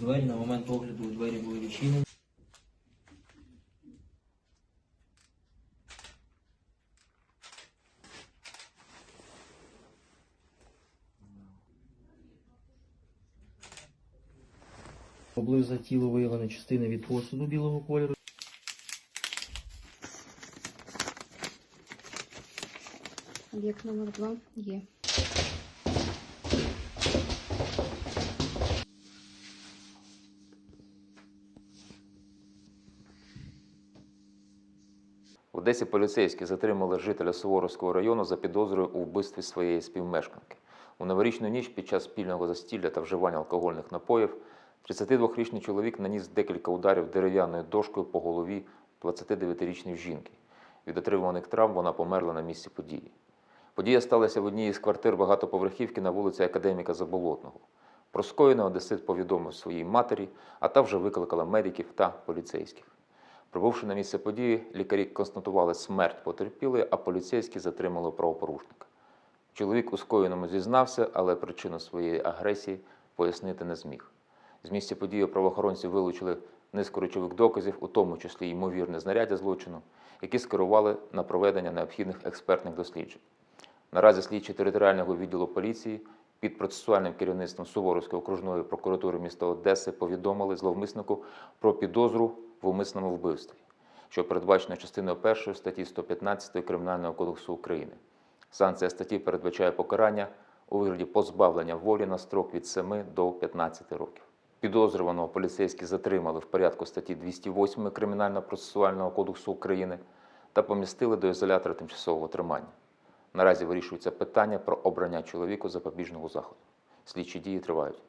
Двері на момент огляду двері були відчинені. Поблизу тіла виявлені частини від посуду білого кольору. Об'єкт номер два є. В Одесі поліцейські затримали жителя Суворовського району за підозрою у вбивстві своєї співмешканки. У новорічну ніч під час спільного застілля та вживання алкогольних напоїв 32-річний чоловік наніс декілька ударів дерев'яною дошкою по голові 29-річної жінки. Від отриманих травм вона померла на місці події. Подія сталася в одній із квартир багатоповерхівки на вулиці Академіка Заболотного. Про скоєне одесит повідомив своїй матері, а та вже викликала медиків та поліцейських. Прибувши на місце події, лікарі констатували смерть потерпілої, а поліцейські затримали правопорушника. Чоловік у скоєному зізнався, але причину своєї агресії пояснити не зміг. З місця події правоохоронці вилучили низку речових доказів, у тому числі ймовірне знаряддя злочину, які скерували на проведення необхідних експертних досліджень. Наразі слідчі територіального відділу поліції під процесуальним керівництвом Суворовської окружної прокуратури міста Одеси повідомили зловмиснику про підозру в умисному вбивстві, що передбачено частиною 1 статті 115 Кримінального кодексу України. Санкція статті передбачає покарання у вигляді позбавлення волі на строк від 7 до 15 років. Підозрюваного поліцейські затримали в порядку статті 208 Кримінально-процесуального кодексу України та помістили до ізолятора тимчасового тримання. Наразі вирішується питання про обрання чоловіку запобіжного заходу. Слідчі дії тривають.